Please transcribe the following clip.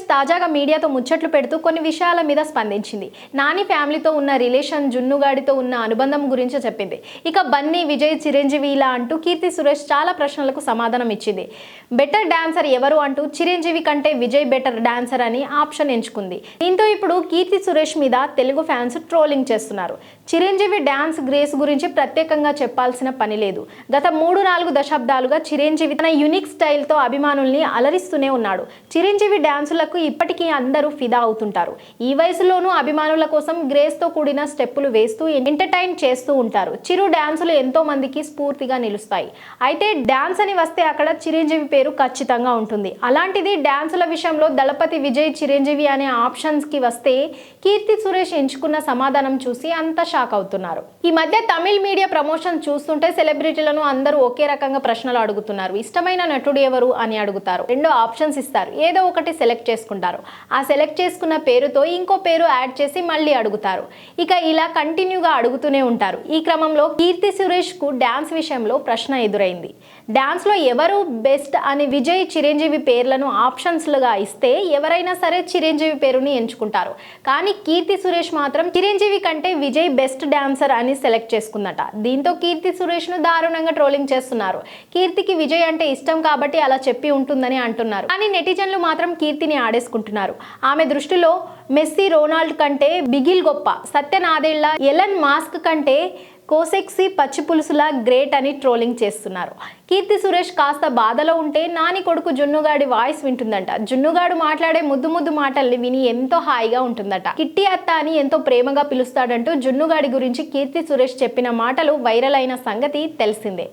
తాజాగా మీడియాతో ముచ్చట్లు పెడుతూ కొన్ని విషయాల మీద స్పందించింది. నాని ఫ్యామిలీతో ఉన్న రిలేషన్ జున్నుగాడితో ఉన్న అనుబంధం గురించి చెప్పింది. ఇక బన్నీ విజయ్ చిరంజీవి ఇలా అంటూ కీర్తి సురేష్ చాలా ప్రశ్నలకు సమాధానం ఇచ్చింది. బెటర్ డాన్సర్ ఎవరు? అంటూ చిరంజీవి కంటే విజయ్ బెటర్ డాన్సర్ అని ఆప్షన్ ఎంచుకుంది. దీంతో ఇప్పుడు కీర్తి సురేష్ మీద తెలుగు ఫ్యాన్స్ ట్రోలింగ్ చేస్తున్నారు. చిరంజీవి డాన్స్ గ్రేస్ గురించి ప్రత్యేకంగా చెప్పాల్సిన పని లేదు. గత మూడు నాలుగు దశాబ్దాలుగా చిరంజీవి తన యునిక్ స్టైల్తో అభిమానుల్ని అలరిస్తూనే ఉన్నాడు. చిరంజీవి డాన్సులకు ఇప్పటికీ అందరూ ఫిదా అవుతుంటారు. ఈ వయసులోనూ అభిమానుల కోసం గ్రేస్తో కూడిన స్టెప్పులు వేస్తూ ఎంటర్టైన్ చేస్తూ ఉంటారు. చిరు డ్యాన్సులు ఎంతో మందికి స్ఫూర్తిగా నిలుస్తాయి. అయితే డ్యాన్స్ అని వస్తే అక్కడ చిరంజీవి పేరు ఖచ్చితంగా ఉంటుంది. అలాంటిది డ్యాన్సుల విషయంలో దళపతి విజయ్ చిరంజీవి అనే ఆప్షన్స్కి వస్తే కీర్తి సురేష్ ఎంచుకున్న సమాధానం చూసి అంత షాక్ అవుతున్నారు. ఈ మధ్య తమిళ్ మీడియా ప్రమోషన్ చూస్తుంటే సెలబ్రిటీలను అందరూ ఒకే రకంగా ప్రశ్నలు అడుగుతున్నారు. ఇష్టమైన నటుడు ఎవరు అని అడుగుతారు. రెండు ఆప్షన్స్ ఇస్తారు. ఏదో ఒకటి సెలెక్ట్ చేసుకుంటారు. ఆ సెలెక్ట్ చేసుకున్న పేరుతో ఇంకో పేరు యాడ్ చేసి మళ్ళీ అడుగుతారు. ఇక ఇలా కంటిన్యూగా అడుగుతూనే ఉంటారు. ఈ క్రమంలో కీర్తి సురేష్కు డాన్స్ విషయంలో ప్రశ్న ఎదురైంది. డాన్స్లో ఎవరు బెస్ట్ అని విజయ్ చిరంజీవి పేర్లను ఆప్షన్స్లుగా ఇస్తే ఎవరైనా సరే చిరంజీవి పేరుని ఎంచుకుంటారు. కానీ కీర్తి సురేష్ మాత్రం చిరంజీవి కంటే విజయ్ బెస్ట్ డ్యాన్సర్ అని సెలెక్ట్ చేసుకుందట. దీంతో కీర్తి సురేష్ను దారుణంగా ట్రోలింగ్ చేస్తున్నారు. కీర్తికి విజయ్ అంటే ఇష్టం కాబట్టి అలా చెప్పి ఉంటుందని అంటున్నారు. కానీ నెటిజన్లు మాత్రం కీర్తిని ఆడేసుకుంటున్నారు. ఆమె దృష్టిలో మెస్సీ రోనాల్డ్ కంటే బిగిల్ గొప్ప సత్యనాదేళ్ళ ఎలన్ మాస్క్ కంటే కోసెక్సీ పచ్చి పులుసులా గ్రేట్ అని ట్రోలింగ్ చేస్తున్నారు. కీర్తి సురేష్ కాస్త బాధలో ఉంటే నాని కొడుకు జున్నుగాడి వాయిస్ వింటుందంట. జున్నుగాడు మాట్లాడే ముద్దు ముద్దు మాటల్ని విని ఎంతో హాయిగా ఉంటుందట. కిట్టి అత్త అని ఎంతో ప్రేమగా పిలుస్తాడంటూ జున్నుగాడి గురించి కీర్తి సురేష్ చెప్పిన మాటలు వైరల్ అయిన సంగతి తెలిసిందే.